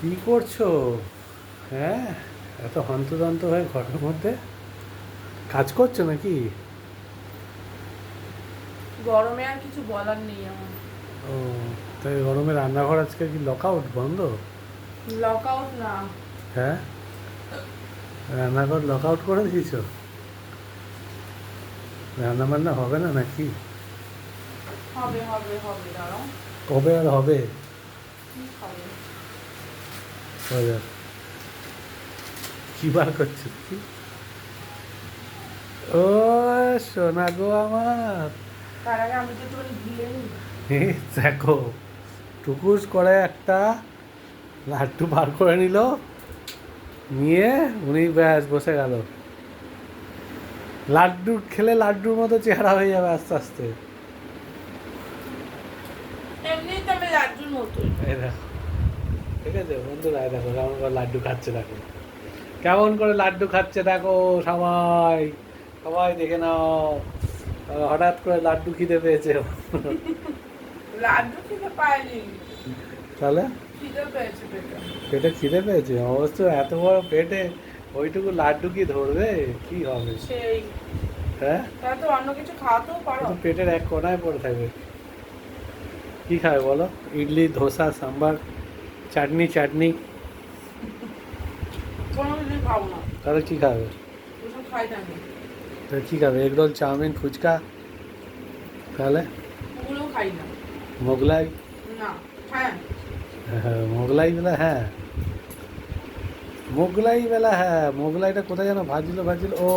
কি করছ? হ্যাঁ এত হন্তদন্ত হয়ে ঘরের মধ্যে? কাজ করছ নাকি? গরমে আর কিছু বলার নেই আমার। ও তাই গরমে রান্নাঘর আজকে কি লক আউট বন্ধ? লক আউট না। হ্যাঁ? রান্নাঘর লক আউট করে দিয়েছ? রান্না বান্না হবে না নাকি? হবে হবে হবে দাঁড়াও। কবে আর হবে? কি বার করছ? কি ও সোনা গো আমার। দেখো টুকুস করে একটা লাড্ডু বার করে নিল। নিয়ে উনি ব্যাস বসে গেল। লাড্ডু খেলে লাড্ডুর মতো চেহারা হয়ে যাবে আস্তে আস্তে। এমনি তো আমি লাড্ডুর দেখো। ঠিক আছে? বন্ধুরা দেখো কেমন করে লাড্ডু খাচ্ছে দেখো। কেমন করে লাড্ডু খাচ্ছে দেখো সবাই। সবাই দেখে নাও। হঠাৎ করে লাড্ডু খিদে পেয়েছে। লাড্ডু খেতে পাইনি তাহলে? পেটে। পেটে খিদে পেয়েছে? অবশ্য এত বড় পেটে ওইটুকু লাড্ডু কি ধরবে? কি হবে? হ্যাঁ? তো অন্য কিছু খাওয়াতেও পারো। পেটের এক কোনায় পড়ে থাকবে। কি খাবে বলো? ইডলি ধোসা সাম্বার। চাটনি চাটনি। তাহলে কি খাবে? তাহলে কি খাবে? এগরোল চাউমিন ফুচকা তাহলে? মোগলাই? হ্যাঁ। হ্যাঁ মোগলাই বেলা হ্যাঁ। মোগলাই বেলা হ্যাঁ। মোগলাইটা কোথায় যেন ভাজলো ভাজলো ও।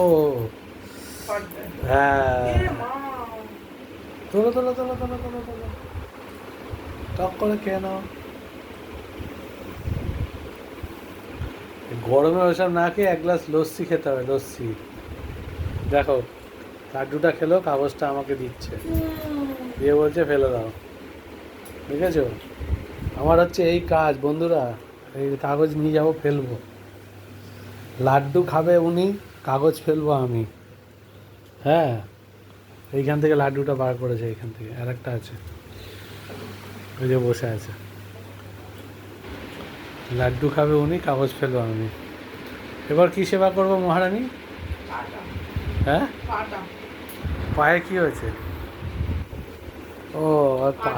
হ্যাঁ। তোলো তোলো তোলো তোলো তোলো তোলো। টক করে খেয়ে নাও। গরমে ওসব না খেয়ে এক গ্লাস লস্যি খেতে হবে, লস্যি। দেখো, লাড্ডুটা খেলো, কাগজটা আমাকে দিচ্ছে। দিয়ে বলছে, ফেলে দাও। বুঝেছ আমার হচ্ছে এই কাজ, বন্ধুরা, এই কাগজ নিয়ে যাব, ফেলব। লাড্ডু খাবে উনি, কাগজ ফেলব আমি। হ্যাঁ? এইখান থেকে লাড্ডুটা বার করেছে, এইখান থেকে। আর একটা আছে। ওই যে বসে আছে। লাড্ডু খাবে উনি কাগজ ফেলব আমি এবার কি সেবা করব মহারানী? হ্যাঁ? পায়ে কি হয়েছে? ও পা।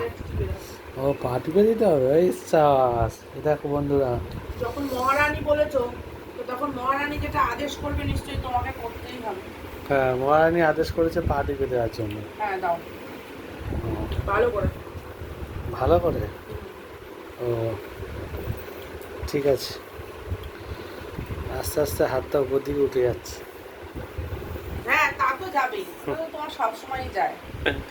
ও পা টিপে দিতে হবে? এই চাষ দেখো বন্ধুরা। যখন মহারানী বলেছ তখন মহারানী যেটা আদেশ করবে নিশ্চয়ই তোমাকে করতেই হবে। হ্যাঁ মহারানী আদেশ করেছে পা টিপে দেওয়ার জন্য। হ্যাঁ দাও। ভালো করে। ভালো করে? ও। ঠিক আছে। আস্তে আস্তে হাতটা উপর দিকে উঠে যাচ্ছে। হ্যাঁ তা তো যাবেই। তো তোমার সবসময়ই যায়।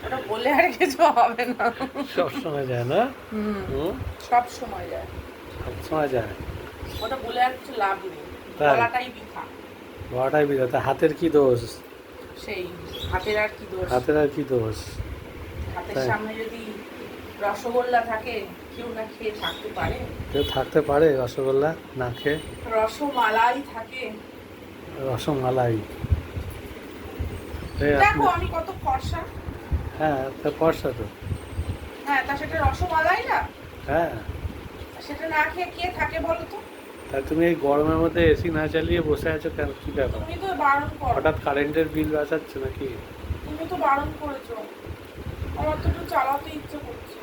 ওটা বলে আর কিছু হবে না। সব সময় যায় না? হুম। হুম। সব সময় যায়। সব সময় যায়? ওটা বলে আর কিছু লাভ নেই। তাই? বলাটাই বৃথা। বড়টাই হাতের কি দোষ? সেই হাতের আর কি দোষ? হাতের আর কি দোষ? হাতের সামনে যদি রসগোল্লা থাকে কেউ না খেয়ে থাকতে পারে? কেউ থাকতে পারে রসগোল্লা না খেয়ে? রসমালাই থাকে। রসমালাই। এই দেখো আপনি- আমি কত ফর্সা। হ্যাঁ তা ফর্সা তো। হ্যাঁ তা সেটা রসমালাই না? হ্যাঁ। সেটা না খেয়ে কে থাকে বলো তো? তা তুমি এই গরমের মধ্যে এসি না চালিয়ে বসে আছো কেন? কি ব্যাপার? তুমি তো বারণ করো। হঠাৎ কারেন্টের বিল বাঁচাচ্ছে নাকি? তুমি তো বারণ করেছ। আমার তো একটু চালাতে ইচ্ছে করছে।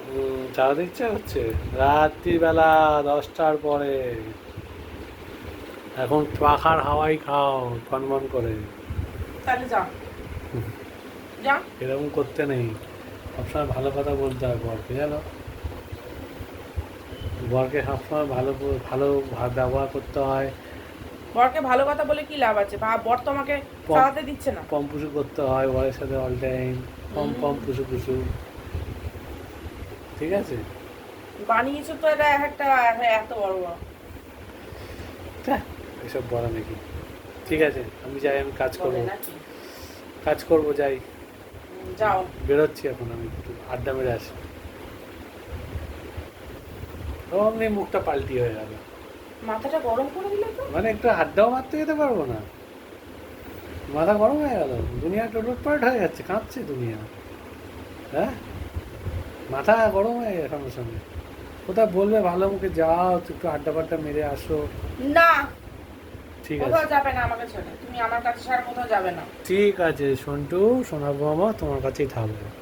চালাতে ইচ্ছা হচ্ছে। রাত্রিবেলা দশটার পরে। এখন পাখার হাওয়াই খাও কনমন করে। তাহলে যা। যা। এরকম করতে নেই। সবসময় ভালো কথা বলতে হয় বরকে জানো? বরকে সবসময় ভালো ভালো ব্যবহার করতে হয়। বরকে ভালো কথা বলে কি লাভ আছে? বা বর তো আমাকে চালাতে দিচ্ছে না। পম পুষু করতে হয় বরের সাথে অল টাইম পম পম পুষু পুষু ঠিক আছে? বানিয়েছো তো এটা এক একটা এত বড় বড়। এসব বলা নাকি? ঠিক আছে আমি যাই আমি কাজ করব। কাজ করব যাই। যাও। বেরোচ্ছি এখন আমি একটু আড্ডা মেরে আসি। অমনি মুখটা পাল্টি হয়ে গেল। মাথাটা গরম করে দিলে তো? মানে একটু আড্ডাও মারতে যেতে পারব না। মাথা গরম হয়ে গেল। দুনিয়া টোটট পাল্ট হয়ে যাচ্ছে কাঁপছে দুনিয়া। হ্যাঁ? মাথা গরম হয়ে গেছে সঙ্গে সঙ্গে। কোথায় বলবে ভালো মুখে যাও একটু আড্ডা ফাড্ডা মেরে আসো। না। ঠিক আছে। যাবে না আমাকে ছেড়ে। তুমি আমার কাছে ছাড়া কোথাও যাবে না। ঠিক আছে সন্টু সোনা বাবা তোমার কাছেই থাকবে।